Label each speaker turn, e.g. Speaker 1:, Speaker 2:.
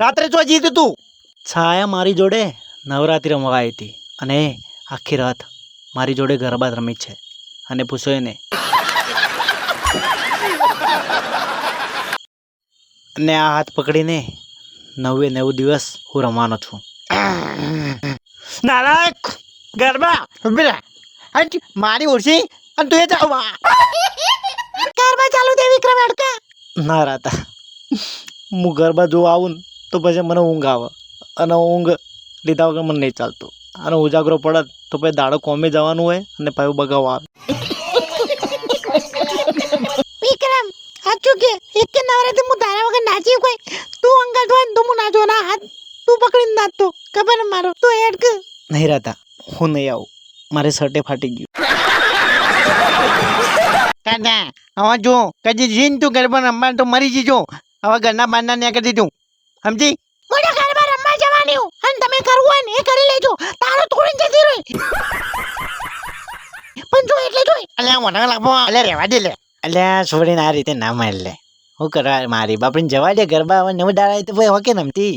Speaker 1: રાત્રે જો જીત તું.
Speaker 2: છાયા મારી જોડે નવરાત્રિ રમવા આવી હતી અને આખી રાત મારી જોડે ગરબા રમી છે. અને પૂછો એને. અને આ હાથ પકડીને નવે નેવું દિવસ હું રમવાનો છું.
Speaker 1: નારાયક ગરબા મારી ઓળશી અને તું એ ગરબા ચાલુ દે વિક્રમ અડકા.
Speaker 2: ના રાતા. હું ગરબા જોવા આવું ને તો પછી મને ઊંઘ આવે. અને ઊંઘ લીધા વગર મને નહીં ચાલતું. અને ઉજાગરો પડે તો પછી દાડો કોમે જવાનું હોય અને પાછું બગાવ આવે.
Speaker 1: વિક્રમ સાચું કે એક કે નવરાત્રી હું તારા વગર નાચી કોઈ તું અંગલ ધોઈ ને તો હું નાચો ના હાથ તું પકડીને નાચતો. ખબર ને મારો? તું એડ કે
Speaker 2: નહીં રહેતા હું નહીં આવું. મારે શર્ટે ફાટી ગયું.
Speaker 1: કાકા હવે જો કદી જીન તું ગરબા રમવા તો મરી જીજો. હવે ઘરના બારના ન્યા કરી દીધું. સમજી? મોટા ઘરમાં રમવા જવાની હું. અને તમે કરવું હોય ને એ કરી લેજો. તારો તોડીને જતી રહી. પણ જો એટલે જોઈ અલ્યા મને લાગો અલ્યા રહેવા દે લે.
Speaker 2: અલ્યા છોડીને આ રીતે ના મારી લે. હું કરવા મારી બાપડીને જવા દે ગરબા હવે નવ દાડા તો ભાઈ હોકે નમતી